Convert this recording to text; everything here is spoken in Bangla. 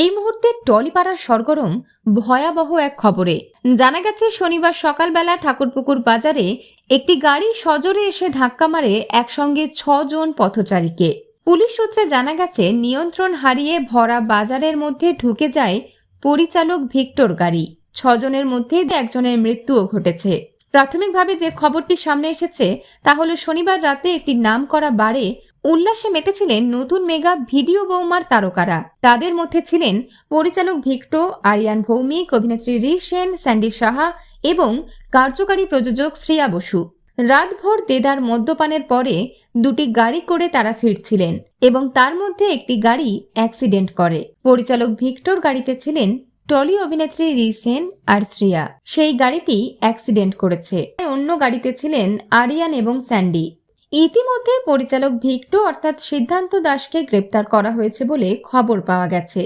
এই মুহূর্তে টলিপাড়ার সরগরম ভয়াবহ এক খবরে। জানা গেছে, শনিবার সকালবেলা ঠাকুরপুকুর বাজারে একটি গাড়ি সজোরে এসে ধাক্কা মারে একসঙ্গে ছজন পথচারীকে। পুলিশ সূত্রে জানা গেছে, নিয়ন্ত্রণ হারিয়ে ভরা বাজারের মধ্যে ঢুকে যায় পরিচালক ভিক্টর গাড়ি। ছজনের মধ্যে একজনের মৃত্যুও ঘটেছে। প্রাথমিকভাবে যে খবরটি সামনে এসেছে, তা হলো শনিবার রাতে একটি নাম করা বারে উল্লাসে মেতেছিলেন নতুন মেগা ভিডিও বৌমার তারকারা। তাদের মধ্যে ছিলেন পরিচালক ভিক্টো, আরিয়ান ভৌমিক, অভিনেত্রী রি সেন স্যান্ডি সাহা এবং কার্যকারী প্রযোজক শ্রেয়া বসু। রাতভর দেদার মদ্যপানের পরে দুটি গাড়ি করে তারা ফিরছিলেন এবং তার মধ্যে একটি গাড়ি অ্যাক্সিডেন্ট করে। পরিচালক ভিক্টর গাড়িতে ছিলেন টলি অভিনেত্রী রিসেন আর শ্রিয়া। সেই গাড়িটি অ্যাক্সিডেন্ট করেছে। অন্য গাড়িতে ছিলেন আরিয়ান এবং স্যান্ডি। ইতিমধ্যে পরিচালক ভিক্টো অর্থাৎ সিদ্ধান্ত দাসকে গ্রেপ্তার করা হয়েছে বলে খবর পাওয়া গেছে।